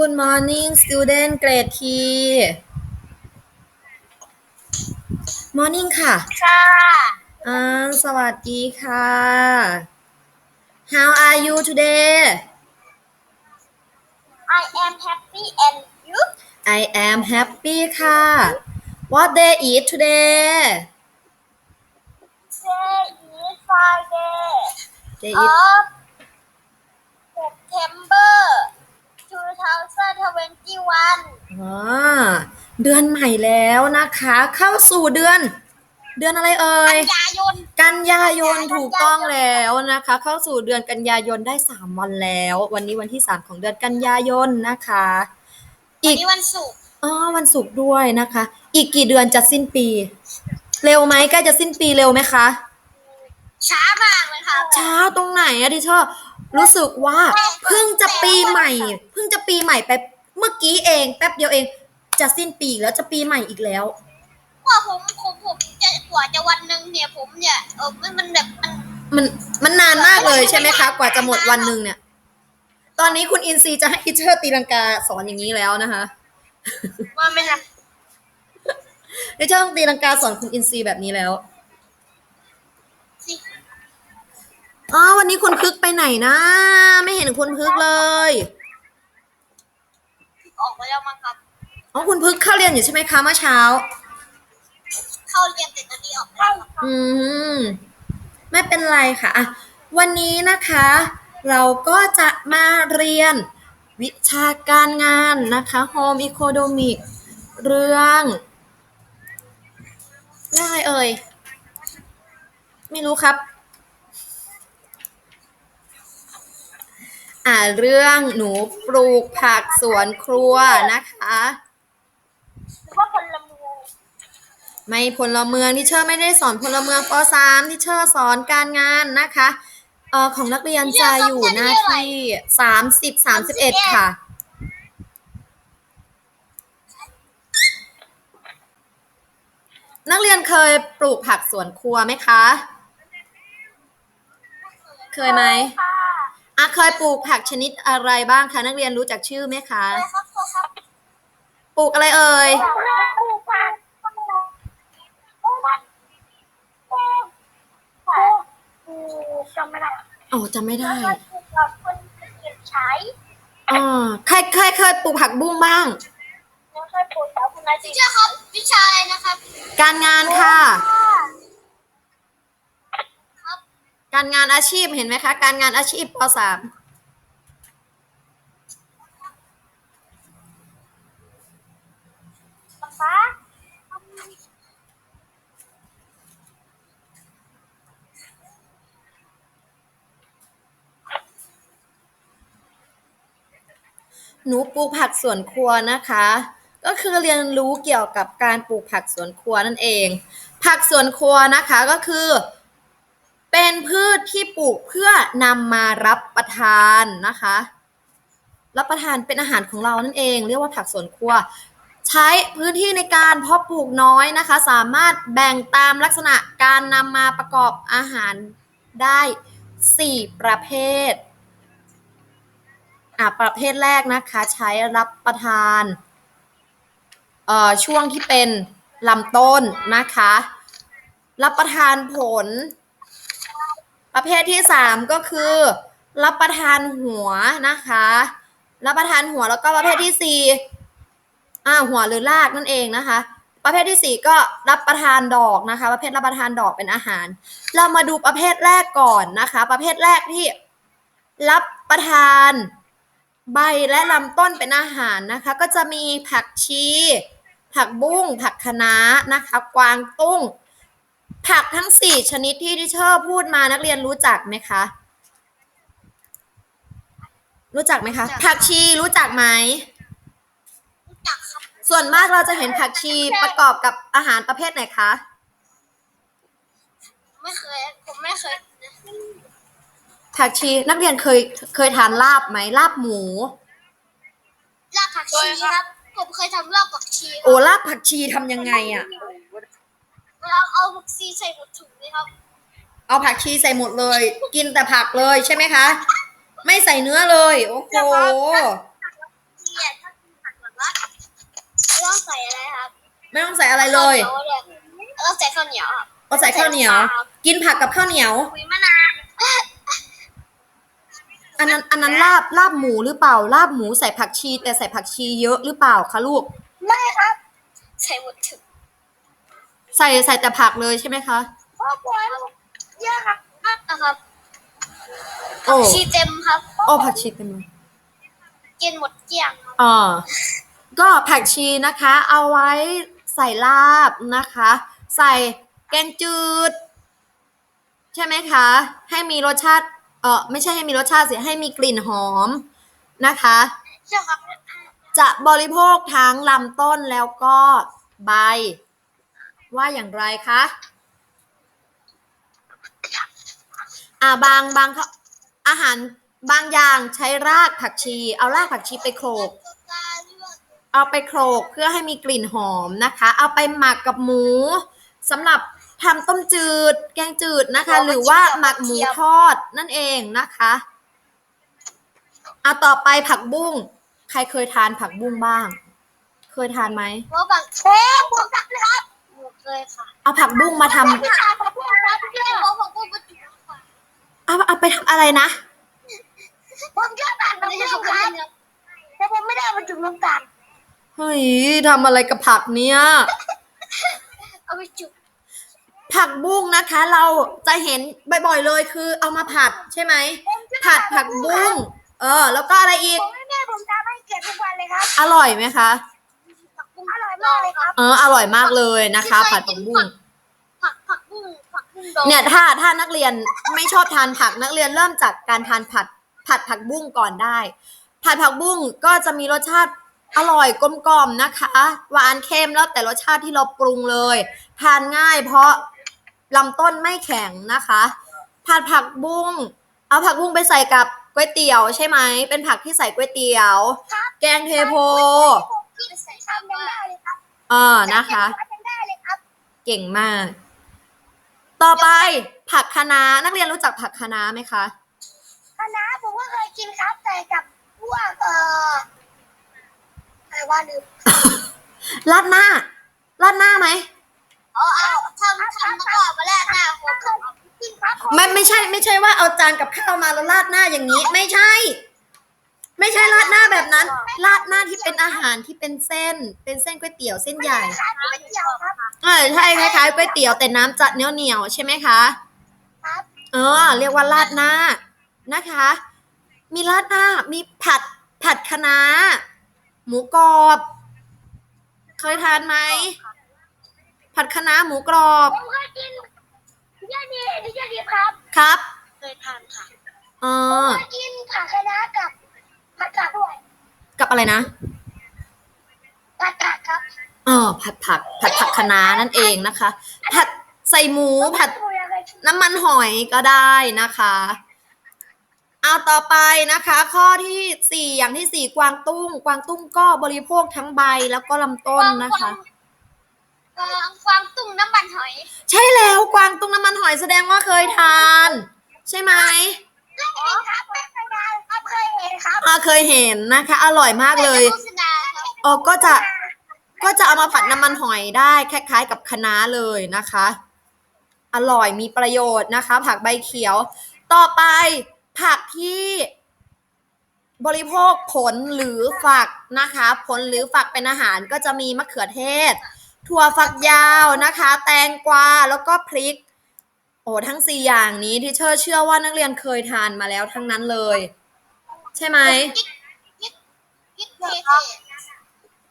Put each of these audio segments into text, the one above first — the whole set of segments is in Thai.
Good morning student grade T Morning ค่ะ ค่ะอ่าสวัสดีค่ะ How are you today I am happy and you I am happy ค่ะ What day eat today say is Friday They eat of September 2021อ่าเดือนใหม่แล้วนะคะ เข้าสู่เดือน เดือนอะไรเอ่กัย นยายน กันยายนถูกต้องแล้วนะคะ เข้าสู่เดือนกันยายนได้ 3 วันแล้ว วันนี้วันที่ 3 ของเดือนกันยายนนะคะวัอีนกนี้วันศุกร์อ๋อวันศุกร์ด้วยนะคะ อีกกี่เดือนจะสิ้นปี เร็วไหมใกล้จะสิ้นปีเร็วไหมคะ ช้ามากเลยค่ะ ช้าตรงไหนอะดิเชอร์รู้สึกว่าเพิ่งจะปีใหม่เพิ่งจะ ปีใหม่ไปเมื่อกี้เอง แป๊บเดียวเอง จะสิ้นปีอีกแล้วจะปีใหม่อีกแล้ว ว่าผมผมผมจะกว่าจะวันหนึ่งเนี่ยผมเนี่ยเออมันมันแบบมันมันมันนานมากเลยใช่ไหมคะ กว่าจะหมดวันหนึ่งเนี่ย ตอนนี้คุณอินซีจะให้ทิเชอร์ตีลังกาสอนอย่างนี้แล้วนะคะว่าไม่นะทิเชอร์ต้องตีลังกาสอนคุณอินซีแบบนี้แล้วอ๋อวันนี้คุณพึกไปไหนนะ ไม่เห็นคุณพึกเลย ออกไปแล้วมั้งครับ อ๋อคุณพึกเข้าเรียนอยู่ใช่ไหมคะเมื่อเช้า เข้าเรียนแต่ตอนนี้ออกแล้วครับอืม ไม่เป็นไรค่ะอะ วันนี้นะคะ เราก็จะมาเรียนวิชาการงานนะคะ Home Economic เรื่องเรื่องอะไรเอ่ย ไม่รู้ครับ อ่าเรื่องหนูปลูกผักสวนครัวนะคะหรือว่าพลเมืองไม่พลเมืองที่เชอร์ไม่ได้สอนพลเมืองป .3 ที่เชอร์สอนการงานนะคะเอ่อของนักเรียนจะอยู่หน้าที่สามสิบสามสิบเอ็ดค่ะ นักเรียนเคยปลูกผักสวนครัวไหมคะ เคยไหม ค่ะ อะเคยปลูกผักชนิดอะไรบ้างคะนักเรียนรู้จักชื่อไหมคะอะไรครับครับปลูกอะไรเอ่ยปลูกผักปลูกปลูกผักปลูกผักปลูกจำไม่ได้อ๋อจำไม่ได้กับคนอื่นใช้อ๋อใครเคยเคยปลูกผักบุ้งบ้าง แล้วก็ปลูกกับคุณนายที่เชื่อครับวิชาอะไรนะครับ การงานค่ะ การงานอาชีพเห็นไหมคะ การงานอาชีพป .3 ป๊าป๊าหนูปลูกผักสวนครัวนะคะ ก็คือเรียนรู้เกี่ยวกับการปลูกผักสวนครัวนั่นเอง ผักสวนครัวนะคะก็คือ เป็นพืชที่ปลูกเพื่อนำมารับประทานนะคะ รับประทานเป็นอาหารของเรานั่นเอง เรียกว่าผักสวนครัว ใช้พื้นที่ในการเพาะปลูกน้อยนะคะ สามารถแบ่งตามลักษณะการนำมาประกอบอาหารได้ 4 ประเภทอะประเภทแรกนะคะใช้รับประทานเอ่อช่วงที่เป็นลำต้นนะคะ รับประทานผล ประเภทที่สามก็คือ รับประทานหัวนะคะ รับประทานหัวแล้วก็ประเภทที่สี่อ่าหัวหรือรากนั่นเองนะคะ ประเภทที่สี่ก็รับประทานดอกนะคะ ประเภทรับประทานดอกเป็นอาหาร เรามาดูประเภทแรกก่อนนะคะ ประเภทแรกที่รับประทานใบและลำต้นเป็นอาหารนะคะ ก็จะมีผักชี ผักบุ้ง ผักคะน้านะคะ กวางตุ้ง ผักทั้งสี่ชนิดที่ที่เชอร์พูดมานักเรียนรู้จักไหมคะ รู้จักไหมคะ ผักชีรู้จักไหม รู้จักครับส่วนมากเราจะเห็นผักชีประกอบกับอาหารประเภทไหนคะ ไม่เคย ผมไม่เคยนะผักชีนักเรียนเคยเคยทานลาบไหมลาบหมูรากผักชีครับ ผมเคยทำรากผักชีคโอ้รับลาบผักชีทำยังไงอะ เวลาเอาผักชีใส่หมดถุงเลยครับ เอาผักชีใส่หมดเลย กินแต่ผักเลยใช่ไหมคะ ไม่ใส่เนื้อเลย โอ้โหเนี่ยอะไรครับไม่ต้องใส่อะไรเลยแล้วก็ใส่ข้าวเหนียวครับเอาใส่ข้าวเหนียว กินผักกับข้าวเหนียวคุยมะนาวอันนั้นอันนั้นลาบลาบหมูหรือเปล่าลาบหมูใส่ผักชี แต่ใส่ผักชีเยอะหรือเปล่าคะลูก ไม่ครับ ใส่หมดถึง ใส่ใส่แต่ผักเลยใช่ไหมคะพ่อปวยเยอะครับนะครับโอ้ชีเต็มครับ โอ้ผักชีเต็มเลยกินหมดเกลี้ยงครับอ่าก็ผักชีนะคะ เอาไว้ใส่ลาบนะคะ ใส่แกงจืด ใช่ไหมคะ ให้มีรสชาติเออไม่ใช่ให้มีรสชาติสิให้มีกลิ่นหอมนะคะ ใช่ครับ จะบริโภคทั้งลำต้นแล้วก็ใบ ว่าอย่างไรคะอ่าบางบางเขาอาหารบางอย่างใช้รากผักชี เอารากผักชีไปโขลก เอาไปโขลกเพื่อให้มีกลิ่นหอมนะคะ เอาไปหมักกับหมูสำหรับทำต้มจืด แกงจืดนะคะ หรือว่าหมักหมูทอดนั่นเองนะคะเอาต่อไปผักบุ้ง ใครเคยทานผักบุ้งบ้าง เคยทานไหมเพราะบางเชฟผมทำครับผม เคยค่ะเอาผักบุ้งมาทำพี่ชายผมพูดครับพี่เพราะผมพูดประจุค่ะเอาเอาไปทำอะไรนะ ผมชอบทานน้ำผึ้งครับแต่ผมไม่ได้เอามาจุ่มน้ำตาลเฮ้ยทำอะไรกับผักเนี่ย เอาไปจุ่มผักบุ้งนะคะ เราจะเห็นบ่อยๆเลยคือ เอามาผัดใช่ไหมผัดผักบุ้งเออ แล้วก็อะไรอีกผมให้แม่ผมทำให้เก็บทุกวันเลยครับ อร่อยไหมคะผักบุ้งอร่อย มากเลยครับเอออร่อยมากเลยนะคะ ผัดผักบุ้งผักผักบุ้งผักบุ้งดองเนี่ยถ้าถ้านักเรียนไม่ชอบทานผักนักเรียนเริ่มจากการทานผัดผัดผักบุ้งก่อนได้ ผัดผักบุ้งก็จะมีรสชาติอร่อยกลมกล่อมนะคะหวานเค็มแล้วแต่รสชาติที่เราปรุงเลย ทานง่ายเพราะลำต้นไม่แข็งนะคะผัดผักบุ้งเอาผักบุ้งไปใส่กับก๋วยเตี๋ยวใช่ไหมเป็นผักที่ใส่ก๋วยเตี๋ยว แกงเทโพ ที่ใส่ข้าวยังได้เลยครับ เออนะคะยังได้เลยครับเก่งมาก ต่อไปผักคะน้านักเรียนรู้จักผักคะน้าไหมคะคณะผมก็เคยกินครับแต่กับพวกเอ่ออะไรว่าลืมราดหน้าราดหน้าไหมอ๋อเอาทำทำมาก่อนมาแรกหน้าผมกินครับไม่ไม่ใช่ ไม่ใช่ว่าเอาจานกับข้าวมาแล้วราดหน้าอย่างนี้ ไม่ใช่ ไม่ใช่ราดหน้าแบบนั้น ราดหน้าที่เป็นอาหารที่เป็นเส้น เป็นเส้นก๋วยเตี๋ยวเส้นใหญ่ขายก๋วยเตี๋ยวครับ เออใช่คล้ายๆก๋วยเตี๋ยวแต่น้ำจะเหนียวเหนียวๆใช่ไหมคะครับ เออ เรียกว่าราดหน้านะคะ มีราดหน้ามีผัดผัดคะน้าหมูกรอบ เคยทานไหมผัดคะน้าหมูกรอบผมเคยกินพี่ยาดีพี่ยาดีครับ ครับ เคยทานค่ะ เอผมอเคยกินผักคะน้ากับผัดกาดด้วย กับ อะไรนะผัดกาดครับเออผัดผัก ผัดผักคะน้านั่นเองนะคะ ผัดใส่หมูผัดผมยังเคยกินน้ำมันหอยก็ได้นะคะ เอาต่อไปนะคะ ข้อที่สี่อย่างที่สี่กวางตุ้ง กวางตุ้งก็บริโภคทั้งใบแล้วก็ลำต้นนะคะ กวางกวางตุ้งน้ำมันหอย ใช่แล้วกวางตุ้งน้ำมันหอยแสดงว่าเคยทาน ใช่ไหม เคยเห็นครับไม่เคยทานครับเคยเห็นครับอ่าเคยเห็นนะคะ อร่อยมากเลยโฆษณาครับเออก็จะก็จะเอามาผัดน้ำมันหอยได้คล้ายๆ กับคะน้าเลยนะคะ อร่อยมีประโยชน์นะคะ ผักใบเขียว ต่อไปผักที่บริโภคผลหรือฝักนะคะ ผลหรือฝักเป็นอาหารก็จะมีมะเขือเทศ ถั่วฝักยาวนะคะ แตงกวาแล้วก็พริกโอ้ทั้งสี่อย่างนี้ที่เชื่อเชื่อว่านักเรียนเคยทานมาแล้วทั้งนั้นเลย ใช่ไหมพริกพริกเทเท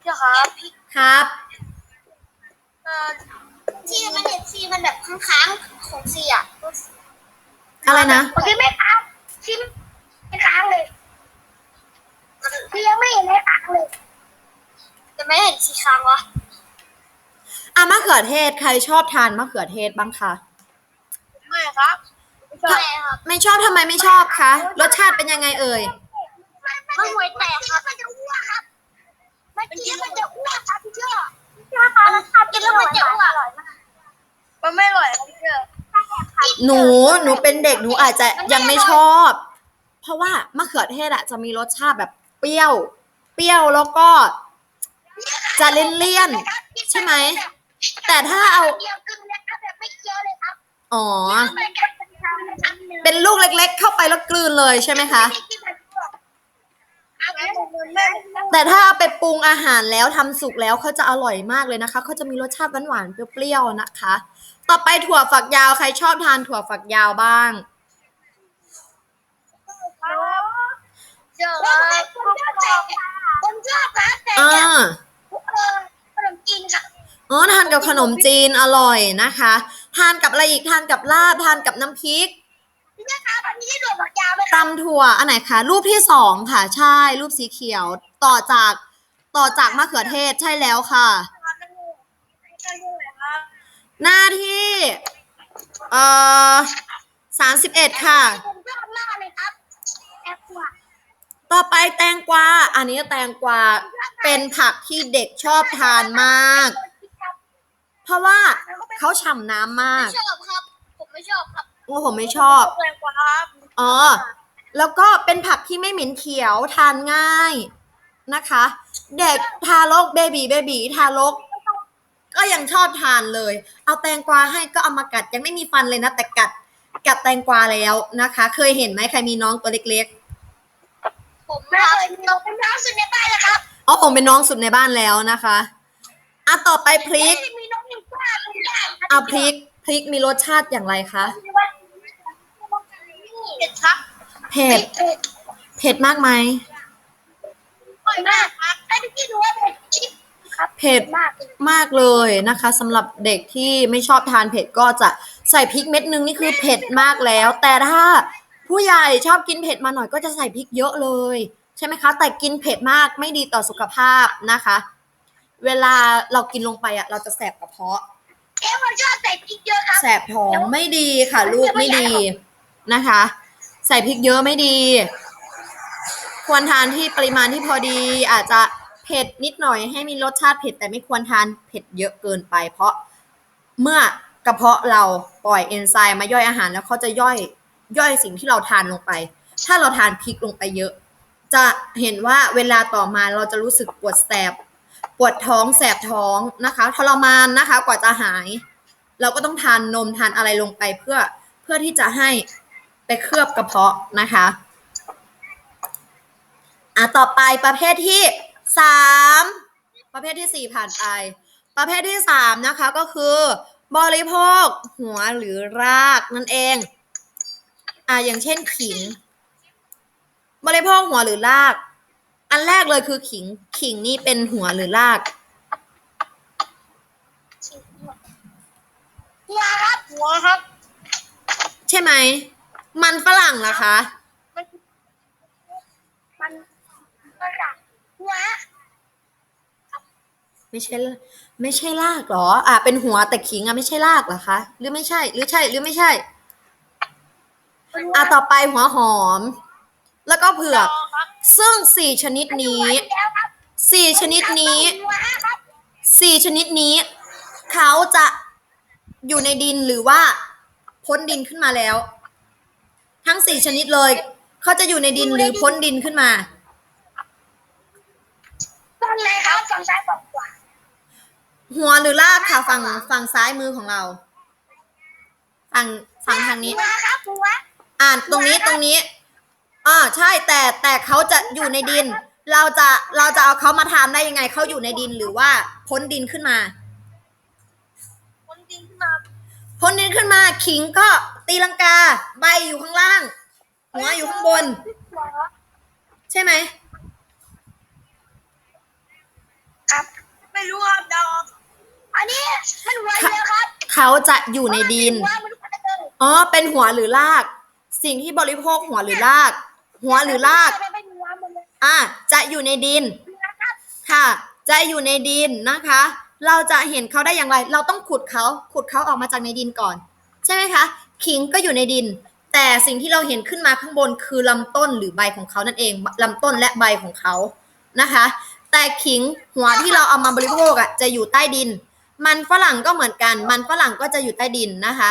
เจ้าครับพริกครับเอ่อที่มันเห็นซีมันแบบค้างๆของซีอะอะไรนะซีไม่ค้างซีไม่ค้างเลยซียังไม่เห็นให้ค้างเลยจะไม่เห็นซีค้างวะอะมะเขือเทศใครชอบทานมะเขือเทศบ้างคะ ไม่ครับไม่ครับไม่ชอบทำไมไม่ชอบคะ รสชาติเป็นยังไงเอ่ย มันหวยแตกครับมันจะอ้วกครับมันกินแล้วมันจะอ้วกครับพี่เชื่อพี่เชื่อครับกินแล้วมันจะอ้วกมันไม่อร่อยครับพี่เชื่อหนูหนูเป็นเด็กหนูอาจจะยังไม่ชอบ เพราะว่ามะเขือเทศอะจะมีรสชาติแบบเปรี้ยว เปรี้ยวแล้วก็จะเลี่ยนๆใช่ไหมแต่ถ้าเอา อ๋อเป็นแค่เป็นชามนะครับเป็นลูกเล็ก ๆ เข้าไปแล้วกลืนเลยใช่ไหมคะ แต่ถ้าเอาไปปรุงอาหารแล้วทำสุกแล้วเขาจะอร่อยมากเลยนะคะเขาจะมีรสชาติหวานๆเปรี้ยวๆนะคะ ต่อไปถั่วฝักยาวใครชอบทานถั่วฝักยาวบ้าง เจอผมชอบผมชอบครับแต่อ่า เนี่ยเออขนมจีนครับอ๋อทานกับขนมจีนอร่อยนะคะ ทานกับอะไรอีกทานกับลาบทานกับน้ำพริกพี่ครับอันนี้ได้ถั่วฝักยาวไหมครับตำถั่วอันไหนคะรูปที่สองค่ะ ใช่รูปสีเขียว ต่อจากต่อจากมะเขือเทศใช่แล้วค่ะ หน้าที่เอ่อสามสิบเอ็ดค่ะ ผมชอบมากเลยครับแอปกว่าต่อไปแตงกวาอันนี้แตงกวาเป็นผักที่เด็กชอบทานมาก เพราะว่าเขาฉ่ำน้ำมาก ไม่ชอบครับ ผมไม่ชอบครับโอ้ผมไม่ชอบ แรงกว่าครับอ๋อ แล้วก็เป็นผักที่ไม่เหม็นเขียวทานง่ายนะคะ เด็กทารกเบบีเบบีทารก ก็ยังชอบทานเลย เอาแตงกวาให้ก็เอามากัดยังไม่มีฟันเลยนะ แต่กัดกัดแตงกวาแล้วนะคะ เคยเห็นไหมใครมีน้องตัวเล็กผมไม่เคยเราเป็นน้องสุดในบ้านแล้วครับๆอ๋อผมเป็นน้องสุดในบ้านแล้วนะคะอะต่อไปพริกมีน้องหนึ่งป้าเป็นญาติ อะพริกพริกมีรสชาติอย่างไรคะเด็ดครับเผ็ดเผ็ดมากไหมอร่อยมากครับให้พี่ดูว่าเผ็ดชิบครับเผ็ดมากเลยมากเลยนะคะสำหรับเด็กที่ไม่ชอบทานเผ็ดก็จะใส่พริกเม็ดนึงนี่คือเผ็ดมากแล้ว แต่ถ้าผู้ใหญ่ชอบกินเผ็ดมาหน่อยก็จะใส่พริกเยอะเลย ใช่ไหมคะ แต่กินเผ็ดมากไม่ดีต่อสุขภาพนะคะ เวลาเรากินลงไปอะเราจะแสบกระเพาะ เอ๊ะผมชอบใส่พริกเยอะครับ แสบท้องไม่ดีค่ะลูกไม่ดีนะคะ ใส่พริกเยอะไม่ดี ควรทานที่ปริมาณที่พอดี อาจจะเผ็ดนิดหน่อยให้มีรสชาติเผ็ดแต่ไม่ควรทานเผ็ดเยอะเกินไป เพราะเมื่อกระเพาะเราปล่อยเอนไซม์มาย่อยอาหารแล้วเขาจะย่อยย่อยสิ่งที่เราทานลงไป ถ้าเราทานพริกลงไปเยอะ จะเห็นว่าเวลาต่อมาเราจะรู้สึกปวดแสบ ปวดท้องแสบท้องนะคะทรมานนะคะ กว่าจะหาย เราก็ต้องทานนมทานอะไรลงไปเพื่อเพื่อที่จะให้ไปเคลือบกระเพาะนะคะอะต่อไปประเภทที่สามประเภทที่สี่ผ่านไป ประเภทที่สามนะคะก็คือบริโภคหัวหรือรากนั่นเองอะอย่างเช่นขิง บริโภคหัวหรือราก อันแรกเลยคือขิง ขิงนี่เป็นหัวหรือราก หัวครับหัวครับ ใช่ไหม มันฝรั่งล่ะคะ มันมันมันอะหัวไม่ใช่ละไม่ใช่รากเหรอ อะเป็นหัวแต่ขิงอะไม่ใช่รากเหรอคะ หรือไม่ใช่ หรือใช่ หรือไม่ใช่ อะต่อไปหัวหอม แล้วก็เผือกครับซึ่งสี่ชนิดนี้แล้วครับสี่ชนิดนี้หัวครับสี่ชนิดนี้ เขาจะอยู่ในดินหรือว่าพ้นดินขึ้นมาแล้ว ทั้งสี่ชนิดเลย เขาจะอยู่ในดินหรือพ้นดินขึ้นมาฝั่งไหนครับฝั่งซ้ายฝั่งขวาหัวหรือรากค่ะฝั่งฝั่งซ้ายมือของเรา ฝั่งฝั่งทางนี้หัวครับหัวอ่านตรงนี้ตรงนี้ อ่าใช่แต่แต่เขาจะอยู่ในดิน เราจะเราจะเอาเขามาทานได้ยังไงเขาอยู่ในดินหรือว่าพ้นดินขึ้นมา คนดินขึ้นมาพ้นดินขึ้นมา ขิงก็ตีลังกา ใบอยู่ข้างล่างหัวอยู่ข้างบนหัวใช่ไหมครับ ไม่รู้ครับดอกอันนี้มันหัวเดียวครับเขาจะอยู่ในดินหัวมันหัวเดินอ๋อ เป็นหัวหรือราก สิ่งที่บริโภคหัวหรือราก หัวหรือรากมันเป็นหัวหมดเลยอะจะอยู่ในดินหัวครับค่ะ จะอยู่ในดินนะคะ เราจะเห็นเขาได้อย่างไร เราต้องขุดเขา ขุดเขาออกมาจากในดินก่อน ใช่ไหมคะ ขิงก็อยู่ในดิน แต่สิ่งที่เราเห็นขึ้นมาข้างบนคือลำต้นหรือใบของเขานั่นเอง ลำต้นและใบของเขา นะคะ แต่ขิงหัวที่เราเอามาบริโภคอะ จะอยู่ใต้ดิน มันฝรั่งก็เหมือนกัน มันฝรั่งก็จะอยู่ใต้ดินนะคะ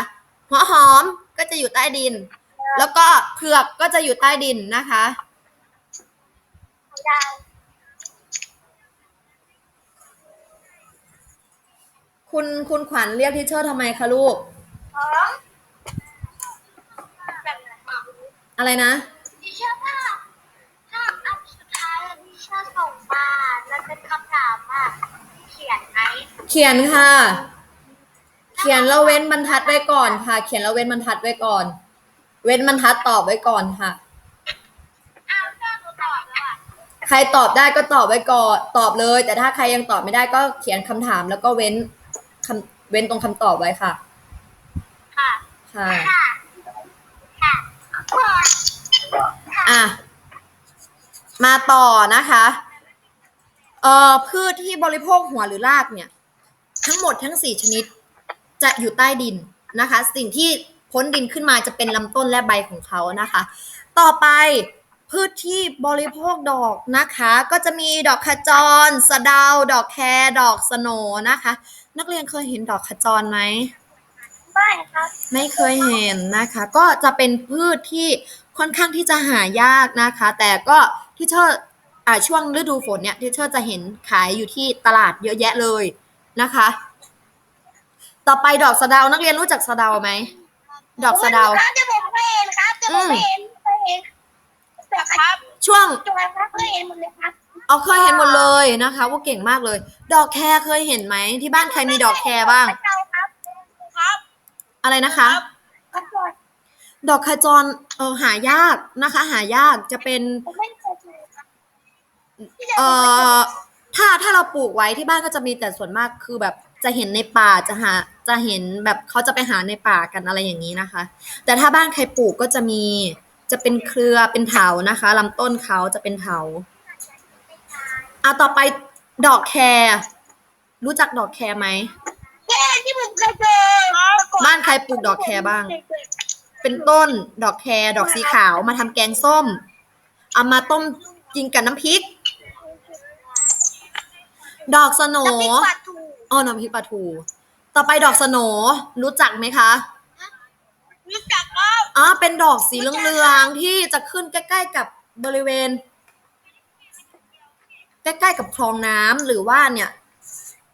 หัวหอมก็จะอยู่ใต้ดิน แล้วก็เผือกก็จะอยู่ใต้ดินนะคะดาวคุณคุณขวัญเรียกทิเชอร์ทำไมคะลูกอ๋ออะไรนะ ดิฉันว่าถ้าอันสุดท้ายดิฉันส่งมาแล้วเป็นคำถามอะเขียนไหมเขียนค่ะ เขียนแล้วเว้นบรรทัดไว้ก่อนค่ะ เขียนแล้วเว้นบรรทัดไว้ก่อน เว้นบรรทัดตอบไว้ก่อนค่ะ อ้าวเจ้าหนูตอบแล้วอะใครตอบได้ก็ตอบไว้ก่อนตอบเลย แต่ถ้าใครยังตอบไม่ได้ก็เขียนคำถาม แล้วก็เว้นคำเว้นตรงคำตอบไว้ค่ะ ค่ะค่ะ ค่ะค่ะค่ะอะ มาต่อนะคะ เอ่อพืชที่บริโภคหัวหรือรากเนี่ย ทั้งหมดทั้งสี่ชนิดจะอยู่ใต้ดินนะคะ สิ่งที่ พ้นดินขึ้นมาจะเป็นลำต้นและใบของเขานะคะ ต่อไปพืชที่บริโภคดอกนะคะ ก็จะมีดอกขจร สะเดา ดอกแครดอกสโหนนะคะ นักเรียนเคยเห็นดอกขจรไหมไม่ครับไม่เคยเห็นนะคะ ก็จะเป็นพืชที่ค่อนข้างที่จะหายากนะคะ แต่ก็ที่เชอร์อ่าช่วงฤดูฝนเนี่ยที่เชอร์จะเห็นขายอยู่ที่ตลาดเยอะแยะเลยนะคะ ต่อไปดอกสะเดานักเรียนรู้จักสะเดาไหม ดอกสะเดา ครับจะผมเคยเห็นครับจะผมเคยเห็นเคยเห็นครับช่วงจุฬาครับเคยเห็นหมดเลยครับเอาเคยเห็นหมดเลยนะคะว่าเก่งมากเลย ดอกแครเคยเห็นไหมที่บ้านใครมีดอกแครบ้างเจ้าครับครับอะไรนะคะ ครับก่อนดอกขจรเออหายากนะคะ หายากจะเป็นผมไม่เคยเจอครับเอ่อถ้าถ้าเราปลูกไว้ที่บ้านก็จะมีแต่ส่วนมากคือแบบจะเห็นในป่าจะหา จะเห็นแบบเขาจะไปหาในป่ากันอะไรอย่างนี้นะคะ แต่ถ้าบ้านใครปลูกก็จะมีจะเป็นเครือเป็นเถานะคะลำต้นเขาจะเป็นเถาอะต่อไปดอกแครรู้จักดอกแครไหมแค่ที่ผมเคยเจอบ้านใครปลูกดอกแครบ้าง เป็นต้นดอกแครดอกสีขาวมาทำแกงส้ม เอามาต้มกินกับน้ำพริก ดอกสโหนน้ำพริกปลาทูอ๋อน้ำพริกปลาทู ต่อไปดอกสโหนรู้จักไหมคะ รู้จักครับอ๋อเป็นดอกสีเหลืองๆที่จะขึ้นใกล้ ๆ กับบริเวณ ใกล้ๆกับคลองน้ำหรือว่าเนี่ย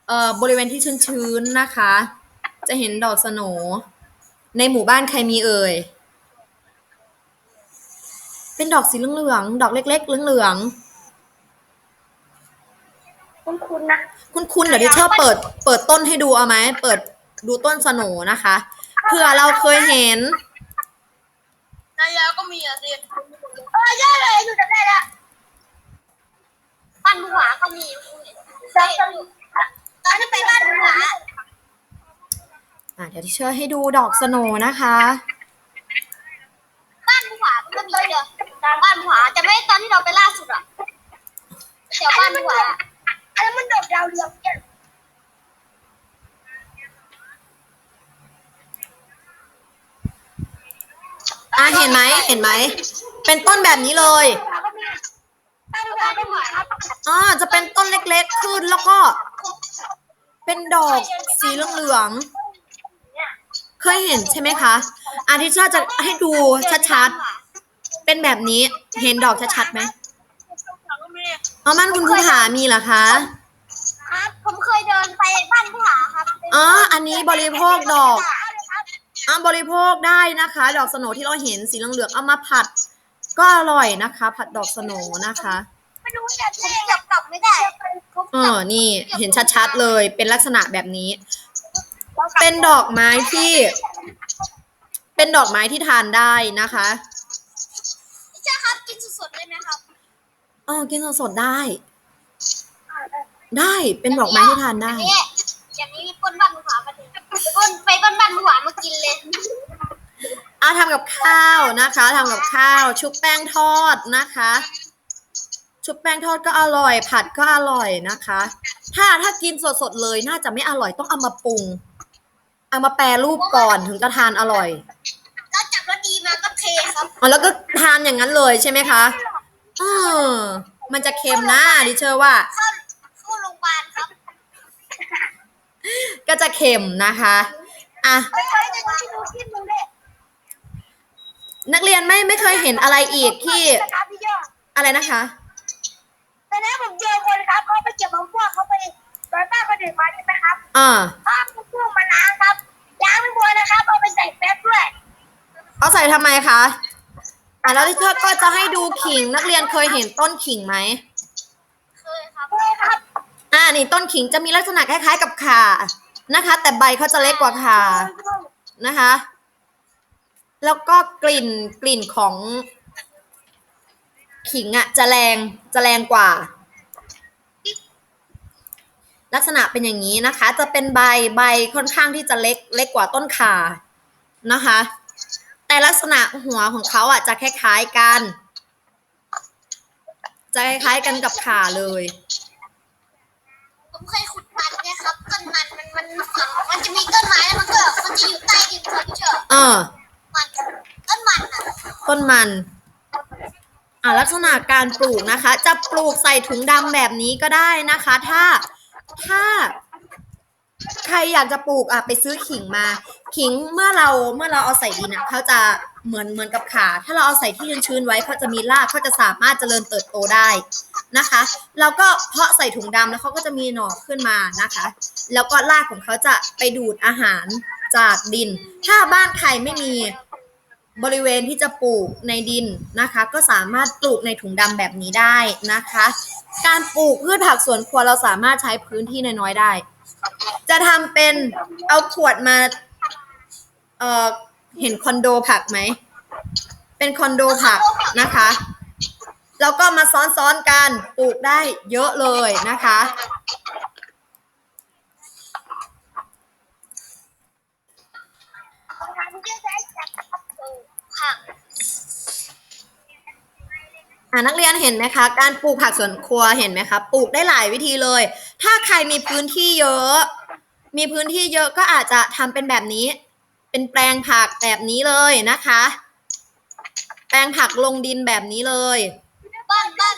เอ่อบริเวณที่ชื้นๆนะคะ จะเห็นดอกสโหนในหมู่บ้านใครมีเอ่ย เป็นดอกสีเหลืองๆดอกเล็ก ๆ เหลือง คุณคุณนะๆคุณคุณเดี๋ยวดิเชอร์เปิด เปิดต้นให้ดูเอาไหม เปิดดูต้นสโหนนะคะ เผื่อเราเคยเห็น นายาก็มีอะสิเออเยอะเลยอยู่จำได้ละบ้านบุหวาก็มีตอนตอนที่ไปบ้านบุหวาอะเดี๋ยวดิเชอร์ให้ดูดอกสโหนนะคะ บ้านบุหวาก็มีเด้อบ้านบุหวาจะไม่ตอนที่เราไปล่าสุดอะเดี๋ยวบ้านบุหวาอันนั้นมันดอกดาวเรืองเนี่ยอะเห็นไหมเห็นไหม เป็นต้นแบบนี้เลยบ้านบุหวาก็มีครับอ่าจะเป็นต้นเล็กๆขึ้นแล้วก็ เป็นดอกสีเหลืองๆเคยเห็นใช่ไหมคะอาทิชาจะให้ดูชัดๆ เป็นแบบนี้เห็นดอกชัดๆไหมอ๋อมันคุณภูผามีเหรอคะ ผมเคยเดินไปบ้านบุหวาครับอ๋ออันนี้บริโภคดอก อ่าบริโภคได้นะคะ ดอกสโหนที่เราเห็นสีเหลืองๆเอามาผัด ก็อร่อยนะคะ ผัดดอกสโหนนะคะ ไม่รู้จะผมเก็บกลับไม่ได้เออนี่เห็นชัดๆเลย เป็นลักษณะแบบนี้ เป็นดอกไม้ที่ เป็นดอกไม้ที่ทานได้นะคะ ใช่ครับกินสดๆเลยไหมครับ เออกินสดๆได้ ได้เป็นดอกไม้ที่ทานได้ อย่างนี้อย่างนี้ปนบ้านบุหวามาถึงปนไปบ้านบ้านบุหวามากินเลยอะทำกับข้าวนะคะทำกับข้าว ชุบแป้งทอดนะคะ ชุบแป้งทอดก็อร่อย ผัดก็อร่อยนะคะ ถ้าถ้ากินสดๆเลยน่าจะไม่อร่อยต้องเอามาปรุง เอามาแปรรูปก่อนถึงจะทานอร่อยแล้วจับรถดีมาก็เทครับอ๋อแล้วก็ทานอย่างนั้นเลยใช่ไหมคะเออมันจะเค็มนะดิเชอร์ว่า บาลครับก็จะเค็มนะคะอะนักเรียนไม่ไม่เคยเห็นอะไรอีกที่พี่อะไรนะคะตอนนั้ผมเจอคนครับเขาไปเก็บมะม่วงเขาไปตอนป้าคนอื่นมาใช่ไหมครับอ่าป้ามะม่วงมาล้างครับล้างไม่หมดนะครับเอาไปใส่แป๊บด้วยเอาใส่ทำไมคะอะแล้วที่เธอก็จะให้ดูขิงนักเรียนเคยเห็นต้นขิงไหม นี่ต้นขิงจะมีลักษณะคล้ายๆกับข่านะคะ แต่ใบเขาจะเล็กกว่าข่านะคะ แล้วก็กลิ่นกลิ่นของ ขิงอะ่ะจะแรงจะแรงกว่า ลักษณะเป็นอย่างนี้นะคะ จะเป็นใบใบค่อนข้างที่จะเล็กเล็กกว่าต้นข่านะคะ แต่ลักษณะหัวของเขาอะจะคล้ายๆกันจะคล้ายๆกันกับขาเลย ผมเคยขุดมันเนี่ยครับต้นมันมันมันฝังมันจะมีต้นไม้แล้วมันก็มันจะอยู่ใต้ดินครับพี่เชอร์เออ มันต้นมันอะต้นมันอ่าลักษณะการปลูกนะคะ จะปลูกใส่ถุงดำแบบนี้ก็ได้นะคะ ถ้าถ้า ใครอยากจะปลูกอะไปซื้อขิงมา ขิงเมื่อเราเมื่อเราเอาใส่ดินอะเขาจะเหมือนเหมือนกับขา ถ้าเราเอาใส่ที่ชื้นๆไว้เขาจะมีรากเขาจะสามารถเจริญเติบโตได้นะคะแล้วก็เพาะใส่ถุงดำแล้วเขาก็จะมีหน่อขึ้นมานะคะ แล้วก็รากของเขาจะไปดูดอาหารจากดิน ถ้าบ้านใครไม่มีบริเวณที่จะปลูกในดินนะคะ ก็สามารถปลูกในถุงดำแบบนี้ได้นะคะ การปลูกพืชผักสวนครัวเราสามารถใช้พื้นที่น้อยๆได้ จะทำเป็นเอาขวดมา เอ่อ เห็นคอนโดผักไหม เป็นคอนโดผักนะคะ แล้วก็มาซ้อนๆกันปลูกได้เยอะเลยนะคะ อ่านักเรียนเห็นไหมคะ การปลูกผักสวนครัวเห็นไหมคะ ปลูกได้หลายวิธีเลย ถ้าใครมีพื้นที่เยอะ มีพื้นที่เยอะก็อาจจะทำเป็นแบบนี้ เป็นแปลงผักแบบนี้เลยนะคะ แปลงผักลงดินแบบนี้เลย บ้านบ้าน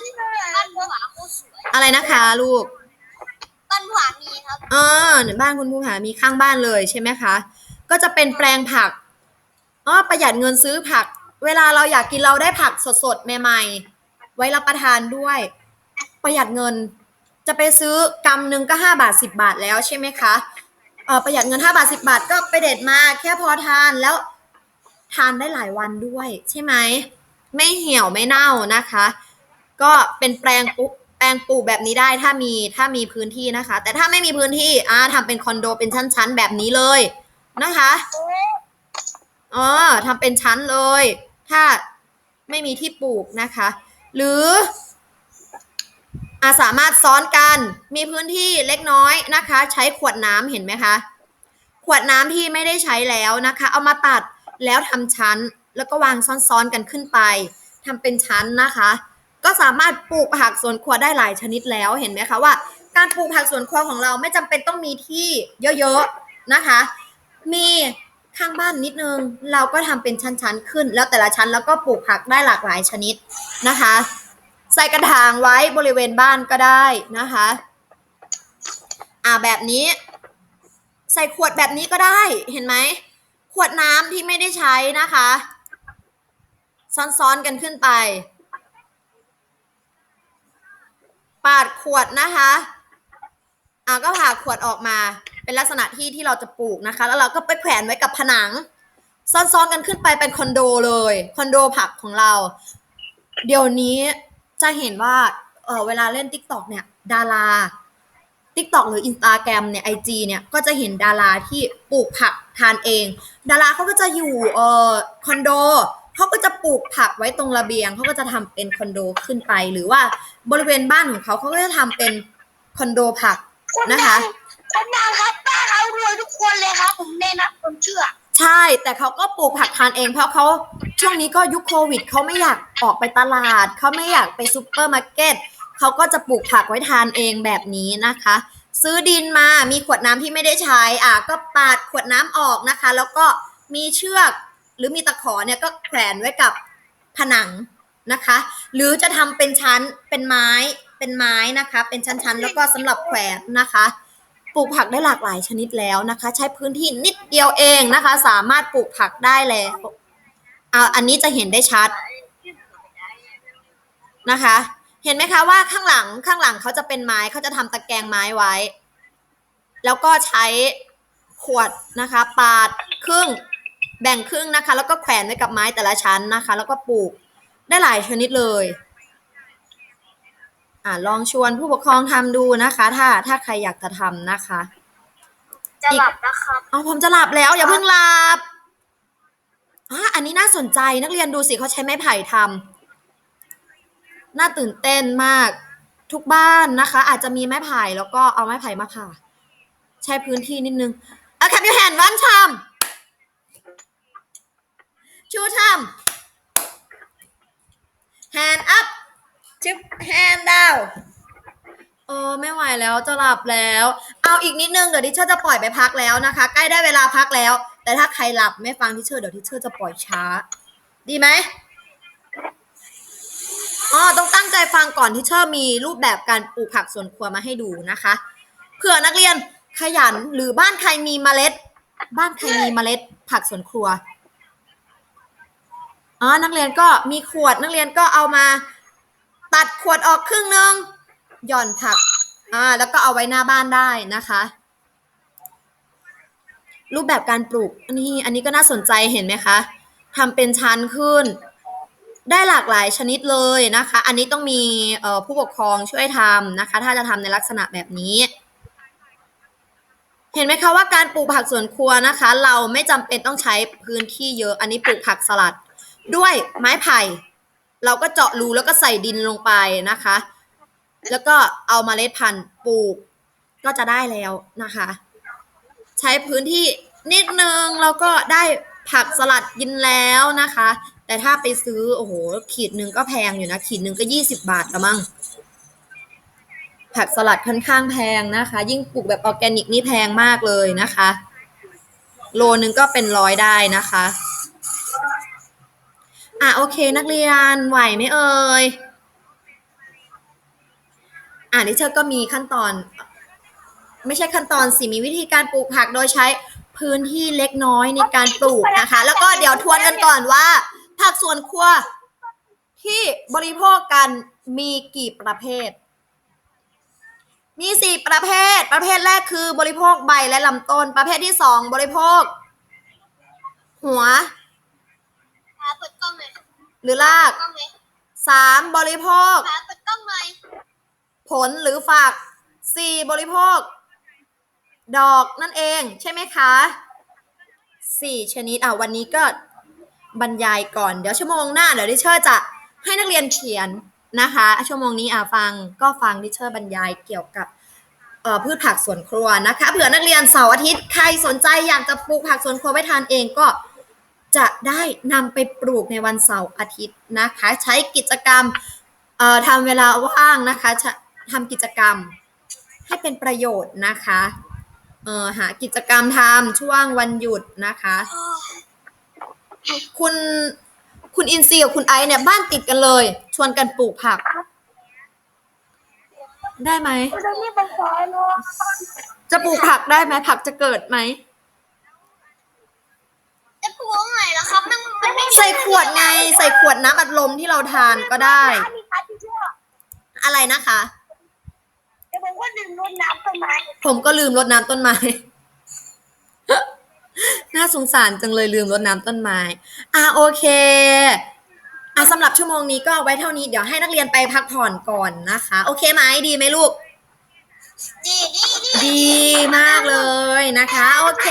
บ้านผู้หวาโคตรสวยอะไรนะคะลูก บ้านผู้หวามีครับเออบ้านคุณภูผามีข้างบ้านเลยใช่ไหมคะ ก็จะเป็นแปลงผักอ๋อประหยัดเงินซื้อผัก เวลาเราอยากกินเราได้ผักสดๆใหม่ๆ ไว้รับประทานด้วย ประหยัดเงิน จะไปซื้อกำหนึ่งก็ห้าบาทสิบาทแล้วใช่ไหมคะเออประหยัดเงินห้าบาทสิบาทก็ไปเด็ดมาแค่พอทานแล้วทานได้หลายวันด้วย ใช่ไหมไม่เหี่ยวไม่เน่านะคะ ก็เป็นแปลงปุ๊บแปลงปลูกแบบนี้ได้ถ้ามีถ้ามีพื้นที่นะคะ แต่ถ้าไม่มีพื้นที่อ่าทำเป็นคอนโดเป็นชั้นๆแบบนี้เลยนะคะอ๋อทำเป็นชั้นเลย ถ้าไม่มีที่ปลูกนะคะ หรือ อาสามารถซ้อนกันมีพื้นที่เล็กน้อยนะคะ ใช้ขวดน้ำเห็นไหมคะ ขวดน้ำที่ไม่ได้ใช้แล้วนะคะ เอามาตัดแล้วทำชั้น แล้วก็วางซ้อนๆกันขึ้นไปทำเป็นชั้นนะคะ ก็สามารถปลูกผักสวนครัวได้หลายชนิดแล้วเห็นไหมคะว่า การปลูกผักสวนครัวของเราไม่จำเป็นต้องมีที่เยอะๆนะคะ มีข้างบ้านนิดนึง เราก็ทำเป็นชั้นๆขึ้น แล้วแต่ละชั้นแล้วก็ปลูกผักได้หลากหลายชนิดนะคะ ใส่กระถางไว้บริเวณบ้านก็ได้นะคะ อ่าแบบนี้ ใส่ขวดแบบนี้ก็ได้เห็นไหม ขวดน้ำที่ไม่ได้ใช้นะคะ ซ้อนๆกันขึ้นไป ปาดขวดนะคะอ่าก็ผ่าขวดออกมาเป็นลักษณะที่ที่เราจะปลูกนะคะ แล้วเราก็ไปแขวนไว้กับผนัง ซ้อนๆกันขึ้นไปเป็นคอนโดเลย คอนโดผักของเรา เดี๋ยวนี้ จะเห็นว่าเออเวลาเล่น t ิ k t o k เนี่ย ดารา t ิ k t o k หรือ Instagram เนี่ย IG เนี่ย ก็จะเห็นดาราที่ปลูกผักทานเอง ดาราเขาก็จะอยู่เอ่อคอนโดเขาก็จะปลูกผักไว้ตรงระเบียงเขาก็จะทำเป็นคอนโดขึ้นไป หรือว่าบริเวณบ้านของเขาเขาก็จะทำเป็นคอนโดผักนะคะคนดังครับบ้าเรารวยทุกคนเลยครับ ผมแน่นะผมเชื่อ ใช่ แต่เขาก็ปลูกผักทานเอง เพราะเขาช่วงนี้ก็ยุคโควิดเขาไม่อยากออกไปตลาด เขาไม่อยากไปซูเปอร์มาร์เก็ตเขาก็จะปลูกผักไว้ทานเองแบบนี้นะคะ ซื้อดินมามีขวดน้ำที่ไม่ได้ใช้อะก็ปาดขวดน้ำออกนะคะ แล้วก็มีเชือกหรือมีตะขอเนี่ยก็แขวนไว้กับผนังนะคะ หรือจะทำเป็นชั้นเป็นไม้เป็นไม้นะคะ เป็นชั้นๆแล้วก็สำหรับแขวนนะคะ ปลูกผักได้หลากหลายชนิดแล้วนะคะ ใช้พื้นที่นิดเดียวเองนะคะ สามารถปลูกผักได้แล้วอ่าอันนี้จะเห็นได้ชัดนะคะ เห็นไหมคะว่าข้างหลังข้างหลังเขาจะเป็นไม้เขาจะทำตะแกรงไม้ไว้ แล้วก็ใช้ขวดนะคะ ปาดครึ่งแบ่งครึ่งนะคะ แล้วก็แขวนไว้กับไม้แต่ละชั้นนะคะ แล้วก็ปลูกได้หลายชนิดเลย อ่าลองชวนผู้ปกครองทำดูนะคะ ถ้าถ้าใครอยากจะทำนะคะ จะหลับนะครับเอาผมจะหลับแล้วอย่าเพิ่งหลับอะอันนี้น่าสนใจนักเรียนดูสิเขาใช้ไม้ไผ่ทำน่าตื่นเต้นมากทุกบ้านนะคะ อาจจะมีไม้ไผ่แล้วก็เอาไม้ไผ่มาผ่าใช้พื้นที่นิดนึงอะ Can you hand one time ชูทำ hand up ชิป hand down เออไม่ไหวแล้วจะหลับแล้ว เอาอีกนิดนึงเดี๋ยวทิเชอร์จะปล่อยไปพักแล้วนะคะ ใกล้ได้เวลาพักแล้ว แต่ถ้าใครหลับไม่ฟังทิเชอร์เดี๋ยวทิเชอร์จะปล่อยช้า ดีไหมอ๋อต้องตั้งใจฟังก่อนทิเชอร์มีรูปแบบการปลูกผักสวนครัวมาให้ดูนะคะเผื่อนักเรียนขยันหรือบ้านใครมีเมล็ด บ้านใครมีเมล็ด ผักสวนครัวอ๋อนักเรียนก็มีขวดนักเรียนก็เอามา ตัดขวดออกครึ่งนึงหย่อนผักอ่าแล้วก็เอาไว้หน้าบ้านได้นะคะ รูปแบบการปลูกอันนี้อันนี้ก็น่าสนใจเห็นไหมคะทำเป็นชั้นขึ้น ได้หลากหลายชนิดเลยนะคะ อันนี้ต้องมีผู้ปกครองช่วยทำนะคะ ถ้าจะทำในลักษณะแบบนี้เห็นไหมคะว่าการปลูกผักสวนครัวนะคะ เราไม่จำเป็นต้องใช้พื้นที่เยอะ อันนี้ปลูกผักสลัด ด้วยไม้ไผ่ เราก็เจาะรูแล้วก็ใส่ดินลงไปนะคะ แล้วก็เอามาเมล็ดพันธุ์ปลูกก็จะได้แล้วนะคะ ใช้พื้นที่นิดนึงแล้วก็ได้ผักสลัดกินแล้วนะคะ แต่ถ้าไปซื้อโอ้โหขีดหนึ่งก็แพงอยู่นะ ขีดหนึ่งก็ยี่สิบบาทละมั้งผักสลัดค่อนข้างแพงนะคะ ยิ่งปลูกแบบออร์แกนิกนี่แพงมากเลยนะคะ โลนึงก็เป็นร้อยได้นะคะ อะโอเค นักเรียนไหวไหมเอ่ยอ่าดิเชอร์ก็มีขั้นตอน ไม่ใช่ขั้นตอนสิมีวิธีการปลูกผักโดยใช้พื้นที่เล็กน้อยในการปลูกนะคะ แล้วก็เดี๋ยวทวนกันก่อนว่า ผักสวนครัวที่บริโภคกันมีกี่ประเภท มีสี่ประเภท ประเภทแรกคือบริโภคใบและลำต้น ประเภทที่สองบริโภค หัว เปิดกล้องหน่อยหรือรากกล้องเลยสามบริโภคพาเปิดกล้องหน่อยผลหรือฝักสี่บริโภค ดอกนั่นเอง ใช่ไหมคะสี่ชนิดอะวันนี้ก็บรรยายก่อน เดี๋ยวชั่วโมงหน้าเดี๋ยวดิเชอร์จะให้นักเรียนเขียนนะคะ ชั่วโมงนี้อะฟังก็ฟังดิเชอร์บรรยายเกี่ยวกับเอ่อพืชผักสวนครัวนะคะเผื่อนักเรียนเสาร์อาทิตย์ใครสนใจอยากจะปลูกผักสวนครัวไว้ทานเองก็ จะได้นำไปปลูกในวันเสาร์อาทิตย์นะคะ ใช้กิจกรรมเอ่อทำเวลาว่างนะคะชะทำกิจกรรมให้เป็นประโยชน์นะคะเอ่อหากิจกรรมทำช่วงวันหยุดนะคะ คุณคุณอินซีกับคุณไอซ์เนี่ยบ้านติดกันเลย ชวนกันปลูกผัก ได้ไหมจะนี่เป็นควายเนาะจะปลูกผักได้ไหมผักจะเกิดไหม จะปลูกไงล่ะครับมันมันไม่ใส่ขวดไงใส่ขวดน้ำอัดลมที่เราทานก็ได้มีพัดที่เชื่ออะไรนะคะเดี๋ยวผมก็ดื่มรดน้ำต้นไม้ผมก็ลืมรดน้ำต้นไม้ น่าสงสารจังเลยลืมรดน้ำต้นไม้ อะโอเค อะสำหรับชั่วโมงนี้ก็เอาไว้เท่านี้เดี๋ยวให้นักเรียนไปพักผ่อนก่อนนะคะ โอเคไหมดีไหมลูก ดีดีดีดีมากเลยนะคะ โอเค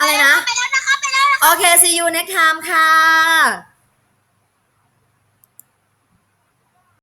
อะไรนะ ไปแล้วนะคะ ไปแล้ว โอเค see you next time ค่ะ